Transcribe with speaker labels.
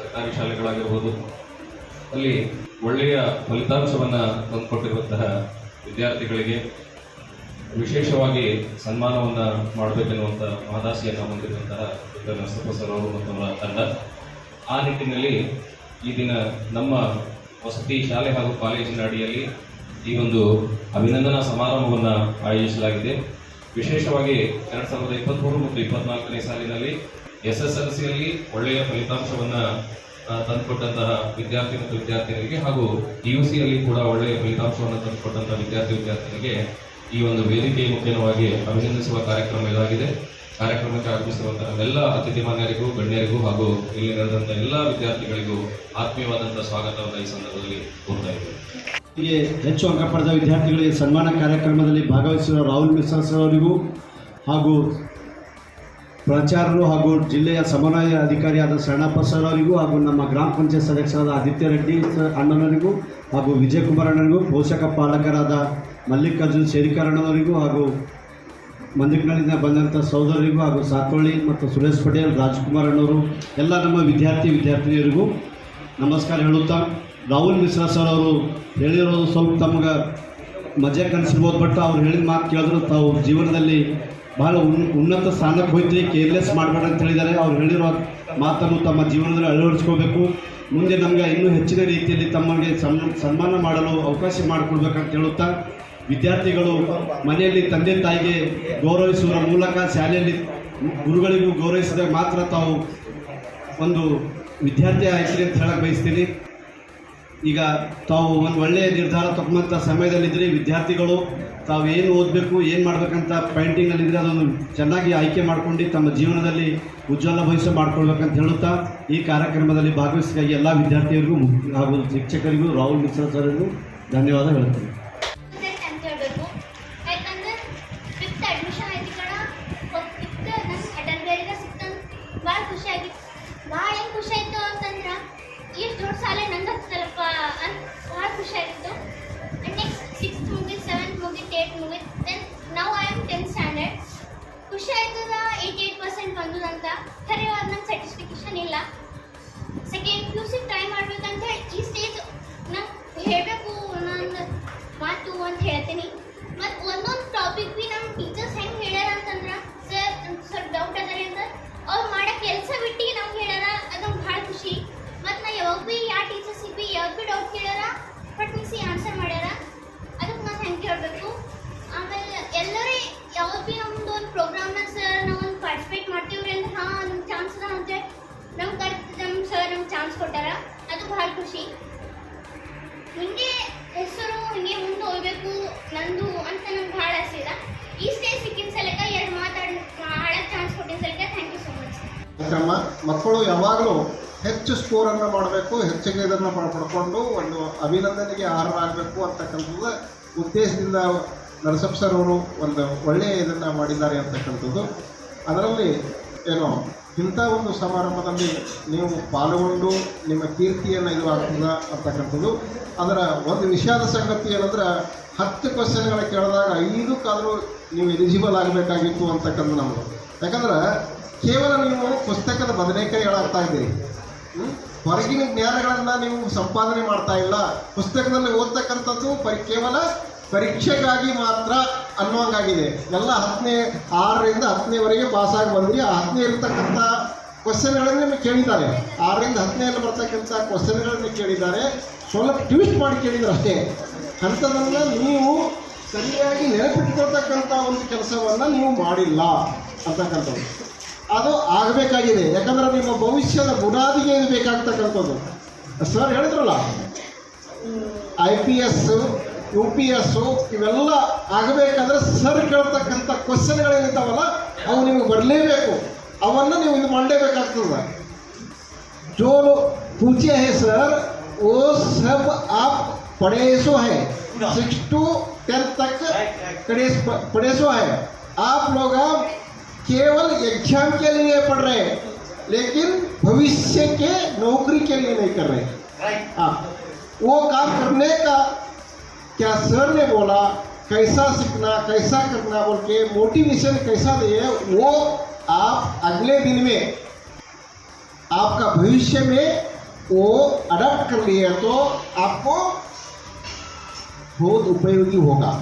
Speaker 1: ಸರ್ಕಾರಿ ಶಾಲೆಗಳಾಗಿರ್ಬೋದು, ಅಲ್ಲಿ ಒಳ್ಳೆಯ ಫಲಿತಾಂಶವನ್ನು ತಂದುಕೊಟ್ಟಿರುವಂತಹ ವಿದ್ಯಾರ್ಥಿಗಳಿಗೆ ವಿಶೇಷವಾಗಿ ಸನ್ಮಾನವನ್ನು ಮಾಡಬೇಕೆನ್ನುವಂಥ ಮಹದಾಸಿಯನ್ನು ಹೊಂದಿರುವಂತಹ ಡಾಕ್ಟರ್ ನರಸಪ್ಪ ಸರ್ ಅವರು ಮತ್ತು ಅವರ ತಂಡ. ಆ ನಿಟ್ಟಿನಲ್ಲಿ ಈ ದಿನ ನಮ್ಮ ವಸತಿ ಶಾಲೆ ಹಾಗೂ ಕಾಲೇಜಿನ ಅಡಿಯಲ್ಲಿ ಈ ಒಂದು ಅಭಿನಂದನಾ ಸಮಾರಂಭವನ್ನು ಆಯೋಜಿಸಲಾಗಿದೆ. ವಿಶೇಷವಾಗಿ ಎರಡು ಸಾವಿರದ ಇಪ್ಪತ್ತ್ಮೂರು ಮತ್ತು ಇಪ್ಪತ್ನಾಲ್ಕನೇ ಸಾಲಿನಲ್ಲಿ ಎಸ್ ಎಸ್ ಎಲ್ ಸಿಯಲ್ಲಿ ಒಳ್ಳೆಯ ಫಲಿತಾಂಶವನ್ನು ತಂದುಕೊಟ್ಟಂತಹ ವಿದ್ಯಾರ್ಥಿ ಮತ್ತು ವಿದ್ಯಾರ್ಥಿನಿಯರಿಗೆ ಹಾಗೂ ಯು ಸಿಯಲ್ಲಿ ಕೂಡ ಒಳ್ಳೆಯ ಫಲಿತಾಂಶವನ್ನು ತಂದುಕೊಟ್ಟಂತಹ ವಿದ್ಯಾರ್ಥಿ ವಿದ್ಯಾರ್ಥಿನಿಗೆ ಈ ಒಂದು ವೇದಿಕೆಯ ಮುಖ್ಯವಾಗಿ ಅಭಿನಂದಿಸುವ ಕಾರ್ಯಕ್ರಮ ಇದಾಗಿದೆ. ಕಾರ್ಯಕ್ರಮಕ್ಕೆ ಆಗಮಿಸಿರುವಂತಹ ಎಲ್ಲ ಅತಿಥಿ ಮಾನ್ಯರಿಗೂ ಗಣ್ಯರಿಗೂ ಹಾಗೂ ಇಲ್ಲಿ ನಡೆದಂತಹ ಎಲ್ಲ ವಿದ್ಯಾರ್ಥಿಗಳಿಗೂ ಆತ್ಮೀಯವಾದಂತಹ ಸ್ವಾಗತವನ್ನು ಈ ಸಂದರ್ಭದಲ್ಲಿ ಕೋರ್ತಾ
Speaker 2: ಇದ್ದೇವೆ ಹೆಚ್ಚು ಅಂಕ ಪಡೆದ ವಿದ್ಯಾರ್ಥಿಗಳಿಗೆ ಸನ್ಮಾನ ಕಾರ್ಯಕ್ರಮದಲ್ಲಿ ಭಾಗವಹಿಸಿರುವ ರಾಹುಲ್ ಮಿಶ್ರಾ ಸರ್ ಅವರಿಗೂ ಹಾಗೂ ಪ್ರಾಚಾರ್ಯರು ಹಾಗೂ ಜಿಲ್ಲೆಯ ಸಮನ್ವಯ ಅಧಿಕಾರಿಯಾದ ಶರಣಪ್ಪ ಸರ್ ಅವರಿಗೂ ಹಾಗೂ ನಮ್ಮ ಗ್ರಾಮ ಪಂಚಾಯತ್ ಸದಸ್ಯರಾದ ಆದಿತ್ಯ ರೆಡ್ಡಿ ಅಣ್ಣನವರಿಗೂ ಹಾಗೂ ವಿಜಯಕುಮಾರ್ ಅಣ್ಣನಿಗೂ ಪೋಷಕ ಪಾಲಕರಾದ ಮಲ್ಲಿಕಾರ್ಜುನ್ ಶೇರಿಕರಣವರಿಗೂ ಹಾಗೂ ಮಂದಿಕ್ನಳ್ಳಿಂದ ಬಂದಂಥ ಸಹೋದರರಿಗೂ ಹಾಗೂ ಸಾತೋಳಿ ಮತ್ತು ಸುರೇಶ್ ಪಟೇಲ್, ರಾಜ್ಕುಮಾರ್ ಅಣ್ಣವರು ಎಲ್ಲ ನಮ್ಮ ವಿದ್ಯಾರ್ಥಿ ವಿದ್ಯಾರ್ಥಿನಿಯರಿಗೂ ನಮಸ್ಕಾರ ಹೇಳುತ್ತಾ, ರಾಹುಲ್ ಮಿಶ್ರಾ ಸರ್ ಅವರು ಹೇಳಿರೋದು ಸ್ವಲ್ಪ ತಮಗೆ ಮಜಾ ಕನಿಸಿರ್ಬೋದು ಬಟ್ ಅವ್ರು ಹೇಳಿದ ಮಾತು ಕೇಳಿದ್ರು. ತಾವು ಜೀವನದಲ್ಲಿ ಬಹಳ ಉನ್, ಉನ್ನತ ಸ್ಥಾನಕ್ಕೆ ಹೋಯ್ತು ಕೇರ್ಲೆಸ್ ಮಾಡಬೇಡ ಅಂತ ಹೇಳಿದ್ದಾರೆ. ಅವ್ರು ಹೇಳಿರೋ ಮಾತನ್ನು ತಮ್ಮ ಜೀವನದಲ್ಲಿ ಅಳವಡಿಸ್ಕೋಬೇಕು. ಮುಂದೆ ನಮಗೆ ಇನ್ನೂ ಹೆಚ್ಚಿನ ರೀತಿಯಲ್ಲಿ ಸನ್ ಸನ್ಮಾನ ಮಾಡಲು ಅವಕಾಶ ಮಾಡಿಕೊಡ್ಬೇಕಂತ ಹೇಳುತ್ತಾ, ವಿದ್ಯಾರ್ಥಿಗಳು ಮನೆಯಲ್ಲಿ ತಂದೆ ತಾಯಿಗೆ ಗೌರವಿಸುವ ಮೂಲಕ ಶಾಲೆಯಲ್ಲಿ ಗುರುಗಳಿಗೂ ಗೌರವಿಸಿದಾಗ ಮಾತ್ರ ತಾವು ಒಂದು ವಿದ್ಯಾರ್ಥಿ ಆಯ್ತೀರಿ ಅಂತ ಹೇಳಕ್ಕೆ ಬಯಸ್ತೀನಿ. ಈಗ ತಾವು ಒಂದು ಒಳ್ಳೆಯ ನಿರ್ಧಾರ ತಗೊಂಬಂಥ ಸಮಯದಲ್ಲಿದ್ದರೆ ವಿದ್ಯಾರ್ಥಿಗಳು ತಾವು ಏನು ಓದಬೇಕು, ಏನು ಮಾಡಬೇಕಂತ ಪೇಂಟಿಂಗಲ್ಲಿದ್ದರೆ ಅದನ್ನು ಚೆನ್ನಾಗಿ ಆಯ್ಕೆ ಮಾಡ್ಕೊಂಡು ತಮ್ಮ ಜೀವನದಲ್ಲಿ ಉಜ್ವಲ ಭವಿಷ್ಯ ಮಾಡ್ಕೊಳ್ಬೇಕಂತ ಹೇಳುತ್ತಾ ಈ ಕಾರ್ಯಕ್ರಮದಲ್ಲಿ ಭಾಗವಹಿಸಿದ ಎಲ್ಲ ವಿದ್ಯಾರ್ಥಿಯರಿಗೂ ಹಾಗೂ ಶಿಕ್ಷಕರಿಗೂ, ರಾಹುಲ್ ಮಿಶ್ರಾ ಸರ್ಗೂ ಧನ್ಯವಾದ ಹೇಳ್ತೀನಿ
Speaker 3: ಭಾಳ ಭಾಳ ಹೆಂಗೆ ಖುಷಿ ಆಯಿತು ಅಂತಂದ್ರೆ, ಇಷ್ಟು ದೊಡ್ಡ ಸಾಲ ನಂಗೆ ಹತ್ತಲ್ಲಪ್ಪ ಭಾಳ ಖುಷಿಯಾಗಿತ್ತು ಆ್ಯಂಡ್ ನೆಕ್ಸ್ಟ್ ಸಿಕ್ಸ್ತ್ ಮುಗಿತು ಸೆವೆಂತ್ ಮುಗಿತು ಏಯ್ಟ್ ಮುಗಿತು ದೆನ್ ನಾವು ಐ ಆಮ್ ಟೆಂತ್ ಸ್ಟ್ಯಾಂಡರ್ಡ್ ಖುಷಿ ಆಯ್ತದ ಏಯ್ಟಿ ಏಯ್ಟ್ ಪರ್ಸೆಂಟ್ ಬಂದದಂತ ಚಾನ್ಸ್ ಕೊಟ್ಟಾರ? ಅದು ಬಹಳ ಖುಷಿ. ಮುಂದೆ ಹೆಸರು ಹಿಂಗೆ ಮುಂದೆ ಹೋಗ್ಬೇಕು, ನಂದು ಅಂತ ನಂಗೆ ಭಾಳ ಆಸೆ ಇದೆ. ಈ ಸ್ಟೇಜ್ ಸಿಕ್ಕಿನ ಸಲಕ ಎರಡು ಮಾತಾಡ ಹಾಡಕ್ಕೆ ಚಾನ್ಸ್ ಕೊಟ್ಟಿನ ಸಲಕ ಥ್ಯಾಂಕ್ ಯು ಸೋ ಮಚ್
Speaker 4: ಕಾರ್ಯಕ್ರಮ ಮಕ್ಕಳು ಯಾವಾಗಲೂ ಹೆಚ್ಚು ಸ್ಕೋರನ್ನು ಮಾಡಬೇಕು, ಹೆಚ್ಚಿಗೆ ಇದನ್ನು ಪಡ್- ಪಡ್ಕೊಂಡು ಒಂದು ಅಭಿನಂದನೆಗೆ ಅರ್ಹರಾಗಬೇಕು ಅಂತಕ್ಕಂಥದ್ದು ಉದ್ದೇಶದಿಂದ ನರಸಪ್ಪ ಸರ್ ಅವರು ಒಂದು ಒಳ್ಳೆಯ ಇದನ್ನು ಮಾಡಿದ್ದಾರೆ ಅಂತಕ್ಕಂಥದ್ದು. ಅದರಲ್ಲಿ ಏನು ಇಂಥ ಒಂದು ಸಮಾರಂಭದಲ್ಲಿ ನೀವು ಪಾಲ್ಗೊಂಡು ನಿಮ್ಮ ಕೀರ್ತಿಯನ್ನು ಇದು ಆಗ್ತದ ಅಂತಕ್ಕಂಥದ್ದು ಅದರ ಒಂದು ವಿಷಾದ ಸಂಗತಿ ಏನಂದ್ರೆ, ಹತ್ತು ಕ್ವಶನ್ಗಳ ಕೇಳಿದಾಗ ಐದಕ್ಕಾದರೂ ನೀವು ಎಲಿಜಿಬಲ್ ಆಗಬೇಕಾಗಿತ್ತು ಅಂತಕ್ಕಂಥ ನಮ್ಮದು ಯಾಕಂದ್ರೆ ಕೇವಲ ನೀವು ಪುಸ್ತಕದ ಬದನೆಕಾಯಿ ಹೇಳಾಗ್ತಾ ಇದ್ದೀರಿ? ಹೊರಗಿನ ಜ್ಞಾನಗಳನ್ನು ನೀವು ಸಂಪಾದನೆ ಮಾಡ್ತಾ ಇಲ್ಲ. ಪುಸ್ತಕದಲ್ಲಿ ಓದ್ತಕ್ಕಂಥದ್ದು ಪರಿ ಕೇವಲ ಪರೀಕ್ಷೆಗಾಗಿ ಮಾತ್ರ ಅನ್ನುವಂಗಾಗಿದೆ. ಎಲ್ಲ ಹತ್ತನೇ ಆರರಿಂದ ಹತ್ತನೇವರೆಗೆ ಪಾಸಾಗಿ ಬಂದ್ರಿ. ಆ ಹತ್ತನೇ ಇರತಕ್ಕಂಥ ಕ್ವಶನ್ಗಳನ್ನು ನಿಮಗೆ ಕೇಳಿದ್ದಾರೆ. ಆರರಿಂದ ಹತ್ತನೇಲಿ ಬರ್ತಕ್ಕಂಥ ಕ್ವಶನ್ಗಳನ್ನು ಕೇಳಿದ್ದಾರೆ. ಸ್ವಲ್ಪ ಟ್ವಿಸ್ಟ್ ಮಾಡಿ ಕೇಳಿದ್ರು ಅಷ್ಟೇ. ಅಂಥದನ್ನು ನೀವು ಸರಿಯಾಗಿ ನೆನಪಿಟ್ಕೊಳ್ತಕ್ಕಂಥ ಒಂದು ಕೆಲಸವನ್ನು ನೀವು ಮಾಡಿಲ್ಲ ಅಂತಕ್ಕಂಥದ್ದು. ಅದು ಆಗಬೇಕಾಗಿದೆ. ಯಾಕಂದ್ರೆ ನಿಮ್ಮ ಭವಿಷ್ಯದ ಬುನಾದಿಗೆ ಇದು ಬೇಕಾಗ್ತಕ್ಕಂಥದ್ದು. ಸರ್ ಹೇಳಿದ್ರಲ್ಲ I P S U P S ಇವೆಲ್ಲ ಆಗಬೇಕಂದ್ರೆ ಸರ್ ಕೇಳ್ತಕ್ಕಂಥ ಕ್ವಶನ್ಗಳೇನಿದ್ದಾವಲ್ಲ ಅವು ನಿಮಗೆ ಬರಲೇಬೇಕು ಅವನ್ನು ನೀವು ಇದು ಮಾಡಲೇಬೇಕಾಗ್ತದೆ जो पूछे हैं सर वो सब आप पढ़े सो है सिक्स टू टेंथ तक पढ़े पढ़े सो है आप लोग अब केवल एग्जाम के लिए पढ़ रहे हैं लेकिन भविष्य के नौकरी के लिए नहीं कर रहे हाँ वो काम करने का क्या सर ने बोला, कैसा सीखना, कैसा करना? बोल के मोटिवेशन कैसा दे, वो आप अगले दिन में, आपका भविष्य में वो अडप्ट कर लिए तो आपको बहुत उपयोगी होगा।